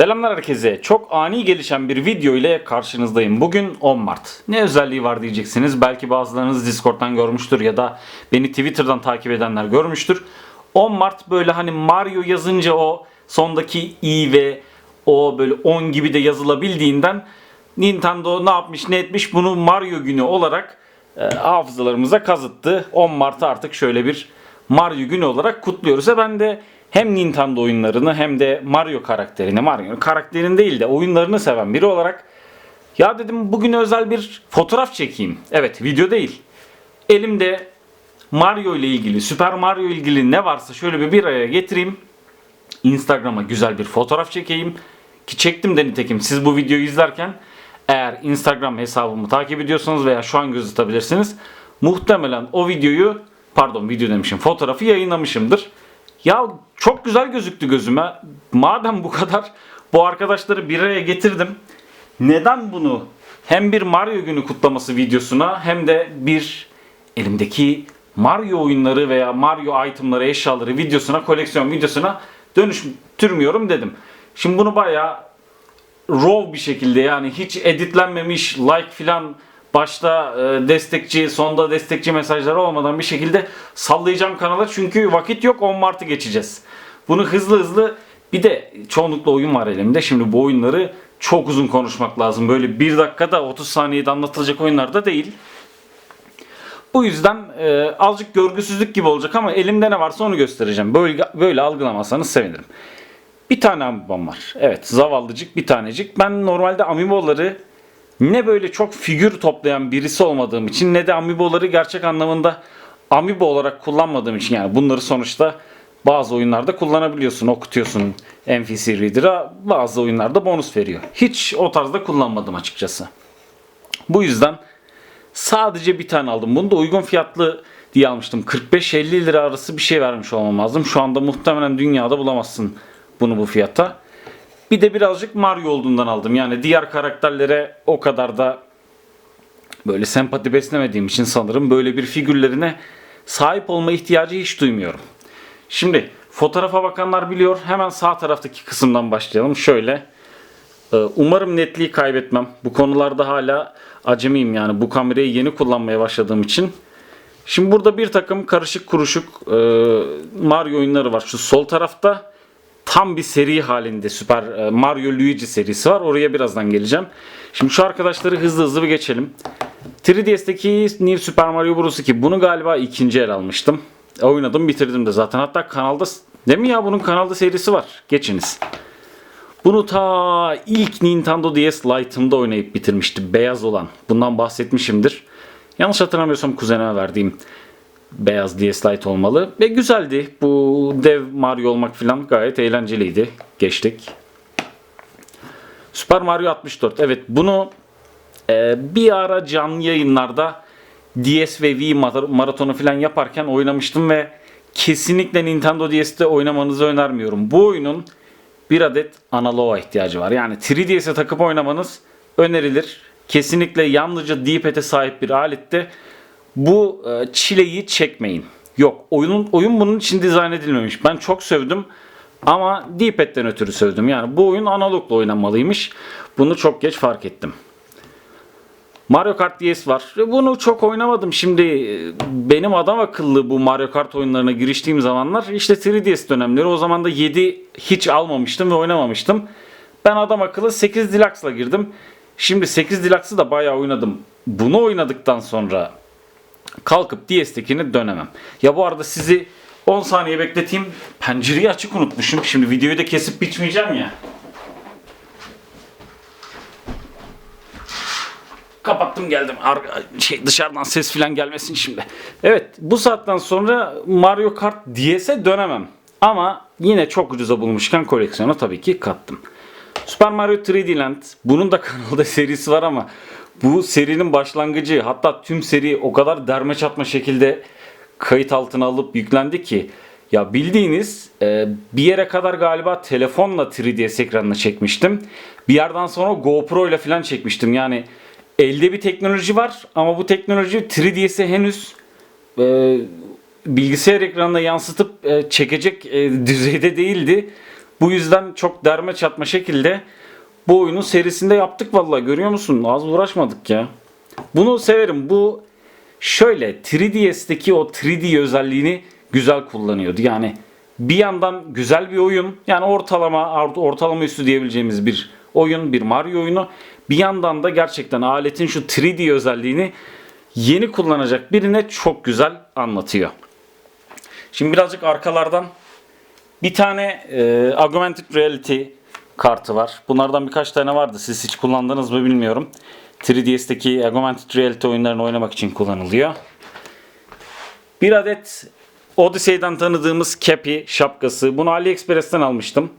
Selamlar herkese. Çok ani gelişen bir video ile karşınızdayım. Bugün 10 Mart. Ne özelliği var diyeceksiniz. Belki bazılarınız Discord'dan görmüştür ya da beni Twitter'dan takip edenler görmüştür. 10 Mart böyle hani Mario yazınca o sondaki i ve o böyle 10 gibi de yazılabildiğinden Nintendo ne yapmış ne etmiş bunu Mario günü olarak e, hafızalarımıza kazıttı. 10 Mart'ı artık şöyle bir Mario günü olarak kutluyoruz. E ben de hem Nintendo oyunlarını hem de Mario karakterini, Mario karakterini değil de oyunlarını seven biri olarak ya dedim bugün özel bir fotoğraf çekeyim. Evet video değil. Elimde Mario ile ilgili, Super Mario ile ilgili ne varsa şöyle bir bir araya getireyim. Instagram'a güzel bir fotoğraf çekeyim. Ki çektim de nitekim siz bu videoyu izlerken eğer Instagram hesabımı takip ediyorsanız veya şu an göz atabilirsiniz. Muhtemelen o videoyu pardon video demişim fotoğrafı yayınlamışımdır. Ya çok güzel gözüktü gözüme. Madem bu kadar bu arkadaşları bir araya getirdim. Neden bunu hem bir Mario günü kutlaması videosuna hem de bir elimdeki Mario oyunları veya Mario itemları, eşyaları videosuna, koleksiyon videosuna dönüştürmüyorum dedim. Şimdi bunu bayağı raw bir şekilde yani hiç editlenmemiş like filan başta e, destekçi sonda destekçi mesajları olmadan bir şekilde sallayacağım kanala çünkü vakit yok 10 Mart'ı geçeceğiz. Bunu hızlı hızlı bir de çoğunlukla oyun var elimde. Şimdi bu oyunları çok uzun konuşmak lazım. Böyle 1 dakikada 30 saniyede anlatılacak oyunlar da değil. Bu yüzden e, azıcık görgüsüzlük gibi olacak ama elimde ne varsa onu göstereceğim. Böyle, böyle algılamazsanız sevinirim. Bir tane amibom var. Evet zavallıcık bir tanecik. Ben normalde amiiboları ne böyle çok figür toplayan birisi olmadığım için ne de amiiboları gerçek anlamında amiibo olarak kullanmadığım için yani bunları sonuçta bazı oyunlarda kullanabiliyorsun, okutuyorsun NPC Reader'a bazı oyunlarda bonus veriyor. Hiç o tarzda kullanmadım açıkçası. Bu yüzden sadece bir tane aldım. Bunu da uygun fiyatlı diye almıştım. 45-50 lira arası bir şey vermiş olmam lazım. Şu anda muhtemelen dünyada bulamazsın bunu bu fiyata. Bir de birazcık Mario olduğundan aldım. Yani diğer karakterlere o kadar da böyle sempati beslemediğim için sanırım böyle bir figürlerine sahip olma ihtiyacı hiç duymuyorum. Şimdi fotoğrafa bakanlar biliyor. Hemen sağ taraftaki kısımdan başlayalım. Şöyle. Ee, Umarım netliği kaybetmem. Bu konularda hala acemiyim yani. Bu kamerayı yeni kullanmaya başladığım için. Şimdi burada bir takım karışık kuruşuk e, Mario oyunları var. Şu sol tarafta tam bir seri halinde Super e, Mario Luigi serisi var. Oraya birazdan geleceğim. Şimdi şu arkadaşları hızlı hızlı bir geçelim. 3DS'teki New Super Mario Bros. 2. Bunu galiba ikinci el almıştım. Oynadım bitirdim de zaten. Hatta kanalda değil mi ya bunun kanalda serisi var. Geçiniz. Bunu ta ilk Nintendo DS Lite'ımda oynayıp bitirmiştim. Beyaz olan. Bundan bahsetmişimdir. Yanlış hatırlamıyorsam kuzenime verdiğim beyaz DS Lite olmalı. Ve güzeldi. Bu dev Mario olmak falan gayet eğlenceliydi. Geçtik. Super Mario 64. Evet bunu e, bir ara canlı yayınlarda DS ve Wii mar- maratonu falan yaparken oynamıştım ve kesinlikle Nintendo DS'te oynamanızı önermiyorum. Bu oyunun bir adet analoğa ihtiyacı var. Yani 3DS'e takıp oynamanız önerilir. Kesinlikle yalnızca D-pad'e sahip bir alette bu e, çileyi çekmeyin. Yok oyunun oyun bunun için dizayn edilmemiş. Ben çok sövdüm ama D-pad'den ötürü sövdüm. Yani bu oyun analogla oynanmalıymış. Bunu çok geç fark ettim. Mario Kart DS var. Ve Bunu çok oynamadım. Şimdi e, benim adam akıllı bu Mario Kart oyunlarına giriştiğim zamanlar işte 3DS dönemleri. O zaman da 7 hiç almamıştım ve oynamamıştım. Ben adam akıllı 8 Deluxe'la girdim. Şimdi 8 Deluxe'ı da bayağı oynadım. Bunu oynadıktan sonra kalkıp DS'tekini dönemem. Ya bu arada sizi 10 saniye bekleteyim. Pencereyi açık unutmuşum. Şimdi videoyu da kesip biçmeyeceğim ya. Kapattım geldim. Ar- şey dışarıdan ses falan gelmesin şimdi. Evet bu saatten sonra Mario Kart DS'e dönemem. Ama yine çok ucuza bulmuşken koleksiyona tabii ki kattım. Super Mario 3D Land. Bunun da kanalda serisi var ama bu serinin başlangıcı hatta tüm seri o kadar derme çatma şekilde kayıt altına alıp yüklendi ki ya bildiğiniz e, bir yere kadar galiba telefonla 3DS ekranına çekmiştim. Bir yerden sonra GoPro ile falan çekmiştim. Yani elde bir teknoloji var ama bu teknoloji 3DS'e henüz e, bilgisayar ekranına yansıtıp e, çekecek düzeyde değildi. Bu yüzden çok derme çatma şekilde bu oyunun serisinde yaptık vallahi görüyor musun? Az uğraşmadık ya. Bunu severim. Bu şöyle 3DS'teki o 3D özelliğini güzel kullanıyordu. Yani bir yandan güzel bir oyun. Yani ortalama ortalama üstü diyebileceğimiz bir oyun, bir Mario oyunu. Bir yandan da gerçekten aletin şu 3D özelliğini yeni kullanacak birine çok güzel anlatıyor. Şimdi birazcık arkalardan bir tane e, augmented reality kartı var. Bunlardan birkaç tane vardı. Siz hiç kullandınız mı bilmiyorum. 3DS'teki augmented reality oyunlarını oynamak için kullanılıyor. Bir adet Odyssey'den tanıdığımız kepi, şapkası. Bunu AliExpress'ten almıştım.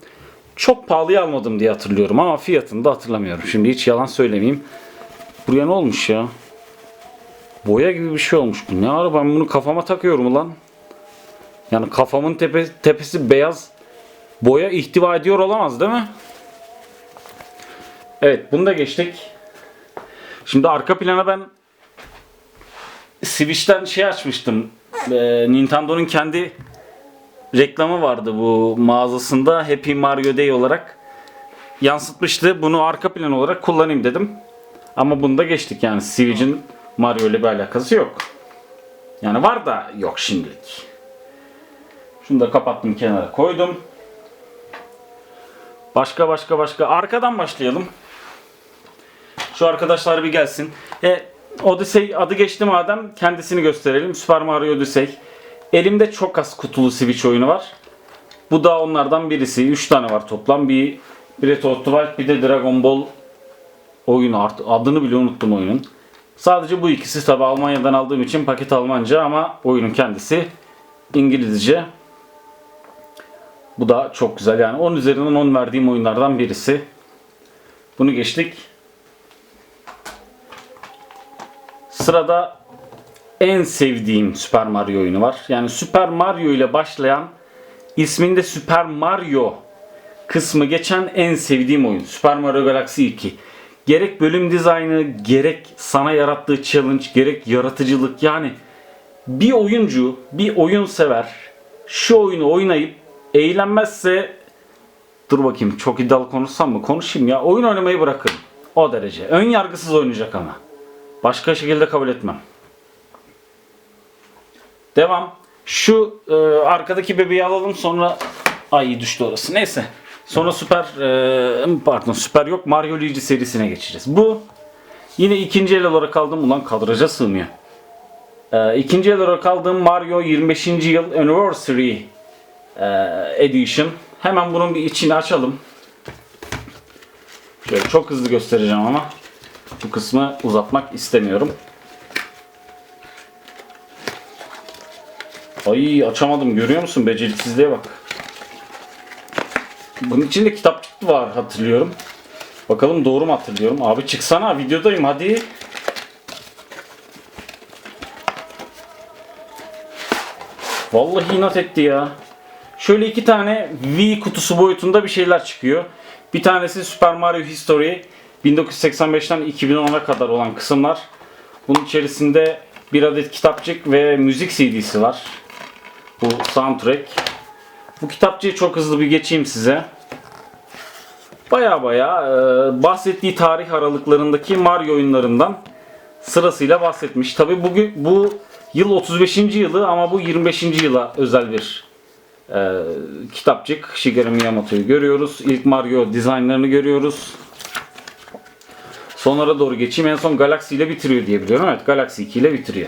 Çok pahalıya almadım diye hatırlıyorum ama fiyatını da hatırlamıyorum. Şimdi hiç yalan söylemeyeyim. Buraya ne olmuş ya? Boya gibi bir şey olmuş bu. Ne ara ben bunu kafama takıyorum ulan. Yani kafamın tepe, tepesi beyaz boya ihtiva ediyor olamaz değil mi? Evet bunu da geçtik. Şimdi arka plana ben Switch'ten şey açmıştım. Ee, Nintendo'nun kendi reklamı vardı bu mağazasında Happy Mario Day olarak yansıtmıştı. Bunu arka plan olarak kullanayım dedim. Ama bunu da geçtik yani Switch'in Mario ile bir alakası yok. Yani var da yok şimdilik. Şunu da kapattım kenara koydum. Başka başka başka. Arkadan başlayalım. Şu arkadaşlar bir gelsin. E, Odyssey adı geçti madem kendisini gösterelim. Super Mario Odyssey. Elimde çok az kutulu Switch oyunu var. Bu da onlardan birisi. 3 tane var toplam. Bir Breath of the Wild bir de Dragon Ball oyunu. Adını bile unuttum oyunun. Sadece bu ikisi tabi Almanya'dan aldığım için paket Almanca ama oyunun kendisi İngilizce. Bu da çok güzel yani 10 üzerinden 10 verdiğim oyunlardan birisi. Bunu geçtik. Sırada en sevdiğim Super Mario oyunu var. Yani Super Mario ile başlayan isminde Super Mario kısmı geçen en sevdiğim oyun. Super Mario Galaxy 2. Gerek bölüm dizaynı, gerek sana yarattığı challenge, gerek yaratıcılık yani bir oyuncu, bir oyun sever şu oyunu oynayıp eğlenmezse dur bakayım çok iddialı konuşsam mı? Konuşayım ya. Oyun oynamayı bırakırım. O derece. Ön yargısız oynayacak ama. Başka şekilde kabul etmem. Devam. Şu e, arkadaki bebeği alalım sonra ay düştü orası. Neyse. Sonra süper e, pardon süper yok Mario Luigi serisine geçeceğiz. Bu yine ikinci el olarak aldım. Ulan kadraja sığmıyor. E, ikinci el olarak aldığım Mario 25. yıl Anniversary e, Edition. Hemen bunun bir içini açalım. Şöyle çok hızlı göstereceğim ama bu kısmı uzatmak istemiyorum. Ay açamadım görüyor musun? Beceriksizliğe bak. Bunun içinde kitapçık var hatırlıyorum. Bakalım doğru mu hatırlıyorum? Abi çıksana videodayım hadi. Vallahi inat etti ya. Şöyle iki tane V kutusu boyutunda bir şeyler çıkıyor. Bir tanesi Super Mario History 1985'ten 2010'a kadar olan kısımlar. Bunun içerisinde bir adet kitapçık ve müzik CD'si var. Bu soundtrack. Bu kitapçığı çok hızlı bir geçeyim size. Baya baya e, bahsettiği tarih aralıklarındaki Mario oyunlarından sırasıyla bahsetmiş. Tabi bugün bu yıl 35. yılı ama bu 25. yıla özel bir e, kitapçık. Shigeru Miyamoto'yu görüyoruz. İlk Mario dizaynlarını görüyoruz. Sonlara doğru geçeyim. En son Galaxy ile bitiriyor diye biliyorum. Evet Galaxy 2 ile bitiriyor.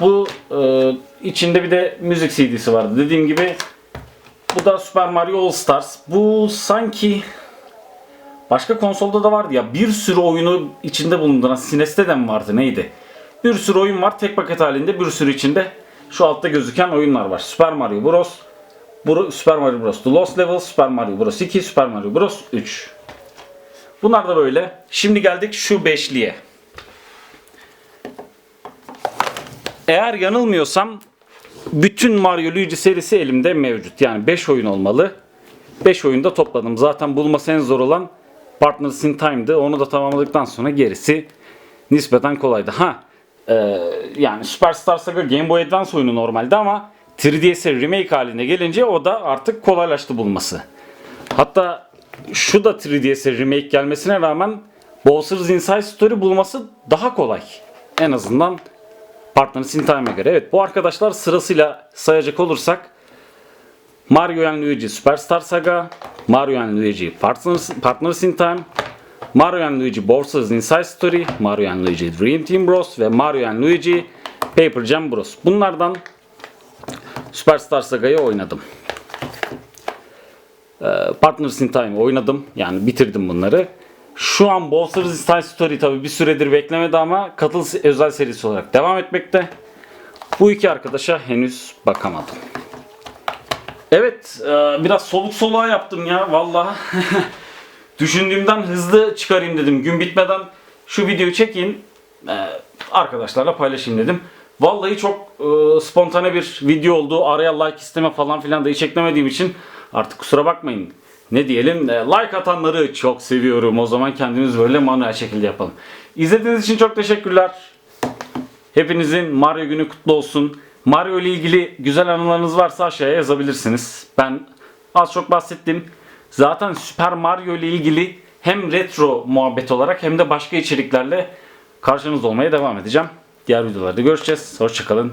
Bu e, içinde bir de müzik CD'si vardı. Dediğim gibi bu da Super Mario All Stars. Bu sanki başka konsolda da vardı ya. Bir sürü oyunu içinde bulunduran SNES'te de mi vardı neydi? Bir sürü oyun var tek paket halinde bir sürü içinde şu altta gözüken oyunlar var. Super Mario Bros. Bro- Super Mario Bros. The Lost Level, Super Mario Bros. 2, Super Mario Bros. 3. Bunlar da böyle. Şimdi geldik şu beşliye. Eğer yanılmıyorsam bütün Mario Luigi serisi elimde mevcut. Yani 5 oyun olmalı. 5 oyunda topladım. Zaten bulması en zor olan Partners in Time'dı. Onu da tamamladıktan sonra gerisi nispeten kolaydı. Ha e, yani Superstar Saga Game Boy Advance oyunu normalde ama 3DS'e remake haline gelince o da artık kolaylaştı bulması. Hatta şu da 3DS'e remake gelmesine rağmen Bowser's Inside Story bulması daha kolay. En azından Partners in Time'a göre. Evet bu arkadaşlar sırasıyla sayacak olursak Mario Luigi Superstar Saga, Mario Luigi Partners, Partners in Time, Mario Luigi Bowser's Inside Story, Mario Luigi Dream Team Bros ve Mario Luigi Paper Jam Bros. Bunlardan Superstar Saga'yı oynadım. Ee, Partners in Time oynadım. Yani bitirdim bunları. Şu an Bowser's Inside Story tabi bir süredir beklemedi ama katıl özel serisi olarak devam etmekte. Bu iki arkadaşa henüz bakamadım. Evet, e, biraz soluk soluğa yaptım ya vallahi. Düşündüğümden hızlı çıkarayım dedim. Gün bitmeden şu videoyu çekeyim, e, arkadaşlarla paylaşayım dedim. Vallahi çok e, spontane bir video oldu. Araya like isteme falan filan da hiç eklemediğim için artık kusura bakmayın. Ne diyelim? E, like atanları çok seviyorum. O zaman kendimiz böyle manuel şekilde yapalım. İzlediğiniz için çok teşekkürler. Hepinizin Mario günü kutlu olsun. Mario ile ilgili güzel anılarınız varsa aşağıya yazabilirsiniz. Ben az çok bahsettim. Zaten Super Mario ile ilgili hem retro muhabbet olarak hem de başka içeriklerle karşınızda olmaya devam edeceğim. Diğer videolarda görüşeceğiz. Hoşçakalın.